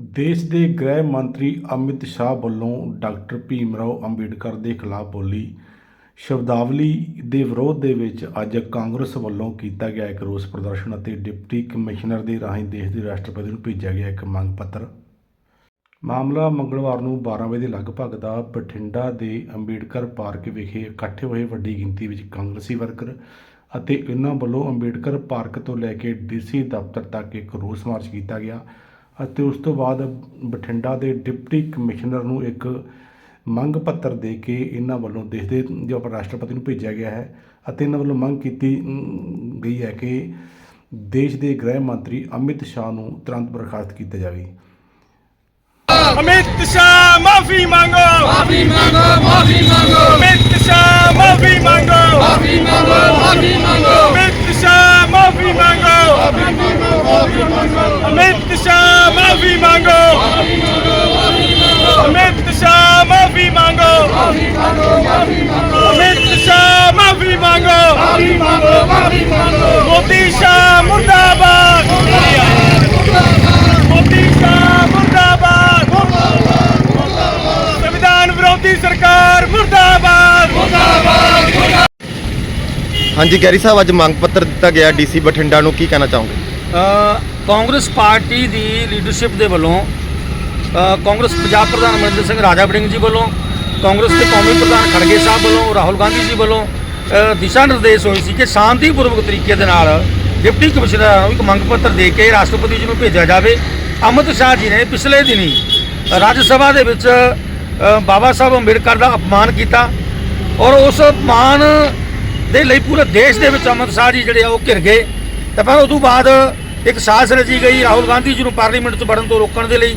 ਦੇਸ਼ ਦੇ ਗ੍ਰਹਿ ਮੰਤਰੀ ਅਮਿਤ ਸ਼ਾਹ ਵੱਲੋਂ ਡਾਕਟਰ ਭੀਮ ਰਾਓ ਅੰਬੇਡਕਰ ਦੇ ਖਿਲਾਫ ਬੋਲੀ। ਸ਼ਬਦਾਵਲੀ ਦੇ ਵਿਰੋਧ ਦੇ ਵਿੱਚ ਅੱਜ ਕਾਂਗਰਸ ਵੱਲੋਂ ਕੀਤਾ ਗਿਆ ਇੱਕ ਰੋਸ ਪ੍ਰਦਰਸ਼ਨ ਅਤੇ ਡਿਪਟੀ ਕਮਿਸ਼ਨਰ ਦੇ ਰਾਹੀਂ ਦੇਸ਼ ਦੇ ਰਾਸ਼ਟਰਪਤੀ ਨੂੰ ਭੇਜਿਆ ਗਿਆ ਇੱਕ ਮੰਗ ਪੱਤਰ। ਮਾਮਲਾ ਮੰਗਲਵਾਰ ਨੂੰ 12 ਵਜੇ ਦੇ ਲਗਭਗ ਦਾ ਬਠਿੰਡਾ ਦੇ ਅੰਬੇਡਕਰ ਪਾਰਕ ਵਿਖੇ ਇਕੱਠੇ ਹੋਏ ਵੱਡੀ ਗਿਣਤੀ ਵਿੱਚ ਕਾਂਗਰਸੀ ਵਰਕਰ ਅਤੇ ਇਹਨਾਂ ਵੱਲੋਂ ਅੰਬੇਡਕਰ ਪਾਰਕ ਤੋਂ ਲੈ ਕੇ ਡੀਸੀ ਦਫ਼ਤਰ ਤੱਕ ਇੱਕ ਰੋਸ ਮਾਰਚ ਕੀਤਾ ਗਿਆ। ਅਤੇ ਉਸ ਤੋਂ ਬਾਅਦ ਬਠਿੰਡਾ ਦੇ ਡਿਪਟੀ ਕਮਿਸ਼ਨਰ ਨੂੰ ਇੱਕ ਮੰਗ ਪੱਤਰ ਦੇ ਕੇ ਇਹਨਾਂ ਵੱਲੋਂ ਦੇਸ਼ ਦੇ ਜੋ ਆਪਾਂ ਰਾਸ਼ਟਰਪਤੀ ਨੂੰ ਭੇਜਿਆ ਗਿਆ ਹੈ ਅਤੇ ਇਹਨਾਂ ਵੱਲੋਂ ਮੰਗ ਕੀਤੀ ਗਈ ਹੈ ਕਿ ਦੇਸ਼ ਦੇ ਗ੍ਰਹਿ ਮੰਤਰੀ ਅਮਿਤ ਸ਼ਾਹ ਨੂੰ ਤੁਰੰਤ ਬਰਖਾਸਤ ਕੀਤਾ ਜਾਵੇ। ਅਮਿਤ ਸ਼ਾਹ ਮਾਫੀ ਮੰਗੋ। ਮਾਫੀ ਮੰਗੋ ਮਾਫੀ ਮੰਗੋ। ਅਮਿਤ ਸ਼ਾਹ ਮਾਫੀ ਮੰਗੋ। ਮਾਫੀ ਮੰਗੋ। ਸੰਵਿਧਾਨ ਵਿਰੋਧੀ ਸਰਕਾਰ, ਮੁਰਦਾਬਾਦ। ਹਾਂਜੀ, ਗੈਰੀ ਸਾਹਿਬ, ਅੱਜ ਮੰਗ ਪੱਤਰ ਦਿੱਤਾ ਗਿਆ ਡੀਸੀ ਬਠਿੰਡਾ ਨੂੰ। ਕੀ ਕਹਿਣਾ ਚਾਹੋਗੇ? ਕਾਂਗਰਸ ਪਾਰਟੀ ਦੀ ਲੀਡਰਸ਼ਿਪ ਦੇ ਵੱਲੋਂ ਕਾਂਗਰਸ ਪੰਜਾਬ ਪ੍ਰਧਾਨ ਅਮਰਿੰਦਰ ਸਿੰਘ ਰਾਜਾ ਵੜਿੰਗ ਜੀ ਵੱਲੋਂ, ਕਾਂਗਰਸ ਦੇ ਕੌਮੀ ਪ੍ਰਧਾਨ ਖੜਗੇ ਸਾਹਿਬ ਵੱਲੋਂ, ਰਾਹੁਲ ਗਾਂਧੀ ਜੀ ਵੱਲੋਂ ਦਿਸ਼ਾ ਨਿਰਦੇਸ਼ ਹੋਏ ਸੀ ਕਿ ਸ਼ਾਂਤੀਪੂਰਵਕ ਤਰੀਕੇ ਦੇ ਨਾਲ ਡਿਪਟੀ ਕਮਿਸ਼ਨਰ ਨੂੰ ਇੱਕ ਮੰਗ ਪੱਤਰ ਦੇ ਕੇ ਰਾਸ਼ਟਰਪਤੀ ਜੀ ਨੂੰ ਭੇਜਿਆ ਜਾਵੇ। ਅਮਿਤ ਸ਼ਾਹ ਜੀ ਨੇ ਪਿਛਲੇ ਦਿਨੀ ਰਾਜ ਸਭਾ ਦੇ ਵਿੱਚ ਬਾਬਾ ਸਾਹਿਬ ਅੰਬੇਡਕਰ ਦਾ ਅਪਮਾਨ ਕੀਤਾ ਔਰ ਉਸ ਅਪਮਾਨ ਦੇ ਲਈ ਪੂਰੇ ਦੇਸ਼ ਦੇ ਵਿੱਚ ਅਮਿਤ ਸ਼ਾਹ ਜੀ ਜਿਹੜੇ ਆ ਉਹ ਘਿਰ ਗਏ। ਤੇ ਫਿਰ ਤੋਂ ਬਾਅਦ ਇੱਕ ਸਾਜ਼ਿਸ਼ ਰਚੀ ਗਈ, ਰਾਹੁਲ ਗਾਂਧੀ ਜੀ ਨੂੰ ਪਾਰਲੀਮੈਂਟ 'ਚ ਵੜਨ ਤੋਂ ਰੋਕਣ ਦੇ ਲਈ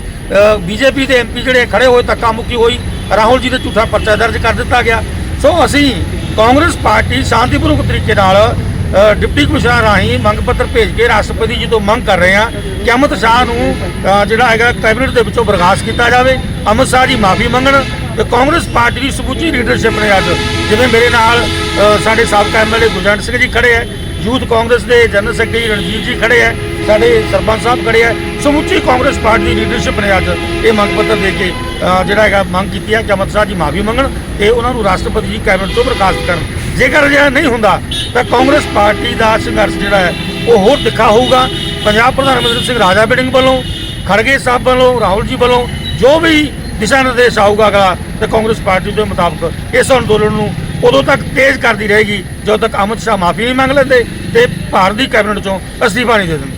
ਬੀਜੇਪੀ ਦੇ ਐਮਪੀ ਜਿਹੜੇ ਖੜੇ ਹੋਏ ਧੱਕਾ ਮੁੱਕੀ ਹੋਈ, ਰਾਹੁਲ ਜੀ ਦੇ ਝੂਠਾ ਪਰਚਾ ਦਰਜ ਕਰ ਦਿੱਤਾ ਗਿਆ। ਸੋ ਅਸੀਂ ਕਾਂਗਰਸ ਪਾਰਟੀ ਸ਼ਾਂਤੀਪੂਰਵਕ ਤਰੀਕੇ ਨਾਲ ਡਿਪਟੀ ਕਮਿਸ਼ਨਰ ਰਾਹੀਂ ਮੰਗ ਪੱਤਰ ਭੇਜ ਕੇ ਰਾਸ਼ਟਰਪਤੀ ਜੀ ਤੋਂ ਮੰਗ ਕਰ ਰਹੇ ਹਾਂ ਕਿ ਅਮਿਤ ਸ਼ਾਹ ਨੂੰ ਜਿਹੜਾ ਹੈਗਾ ਕੈਬਨਿਟ ਦੇ ਵਿੱਚੋਂ ਬਰਖਾਸਤ ਕੀਤਾ ਜਾਵੇ। ਅਮਿਤ ਸ਼ਾਹ ਜੀ ਮਾਫੀ ਮੰਗਣ ਤੇ ਕਾਂਗਰਸ ਪਾਰਟੀ ਦੀ ਸਮੁੱਚੀ ਲੀਡਰਸ਼ਿਪ ਨੇ ਅੱਜ ਜਿਵੇਂ ਮੇਰੇ ਨਾਲ ਸਾਡੇ ਸਾਬਕਾ ਐਮਐਲਏ ਗੁਰਜੰਟ ਸਿੰਘ ਜੀ ਖੜੇ ਹੈ। ਯੂਥ ਕਾਂਗਰਸ ਦੇ ਜਨਰਲ ਸੈਕਟਰੀ ਰਣਜੀਤ ਜੀ ਖੜੇ ਹੈ ਸਾਡੇ ਸਰਪੰਚ ਸਾਹਿਬ ਖੜੇ ਹੈ ਸਮੁੱਚੀ ਕਾਂਗਰਸ ਪਾਰਟੀ ਦੀ ਲੀਡਰਸ਼ਿਪ ਨੇ ਅੱਜ ਇਹ ਮੰਗ ਪੱਤਰ ਦੇ ਕੇ ਜਿਹੜਾ ਹੈਗਾ ਮੰਗ ਕੀਤੀ ਹੈ ਕਿ ਅਮਿਤ ਸ਼ਾਹ ਜੀ ਮਾਫੀ ਮੰਗਣ ਤੇ ਉਹਨਾਂ ਨੂੰ ਰਾਸ਼ਟਰਪਤੀ ਜੀ ਕੈਬਨਿਟ ਤੋਂ ਬਰਖਾਸਤ ਕਰਨ। ਜੇਕਰ ਅਜਿਹਾ ਨਹੀਂ ਹੁੰਦਾ, ਤਾਂ ਕਾਂਗਰਸ ਪਾਰਟੀ ਦਾ ਸੰਘਰਸ਼ ਜਿਹੜਾ ਹੈ, ਉਹ ਹੋਰ ਤਿੱਖਾ ਹੋਊਗਾ। ਪੰਜਾਬ ਪ੍ਰਧਾਨ ਮੰਤਰੀ ਸਿੰਘ ਰਾਜਾ ਬਿਡਿੰਗ ਵੱਲੋਂ, ਖੜਗੇ ਸਾਹਿਬ ਵੱਲੋਂ, ਰਾਹੁਲ ਜੀ ਵੱਲੋਂ ਜੋ ਵੀ ਦਿਸ਼ਾ ਨਿਰਦੇਸ਼ ਆਊਗਾ ਅਗਲਾ, ਤੇ ਕਾਂਗਰਸ ਪਾਰਟੀ ਦੇ ਮੁਤਾਬਕ ਇਸ ਅੰਦੋਲਨ ਨੂੰ ਉਦੋਂ ਤੱਕ ਤੇਜ਼ ਕਰਦੀ ਰਹੇਗੀ। ਜਦੋਂ ਤੱਕ ਅਮਿਤ ਸ਼ਾਹ ਮਾਫੀ ਨਹੀਂ ਮੰਗ ਲੈਂਦੇ ਤੇ ਭਾਰਤ ਦੀ ਕੈਬਨਿਟ ਚੋਂ ਅਸਤੀਫਾ ਨਹੀਂ ਦੇ ਦਿੰਦੇ।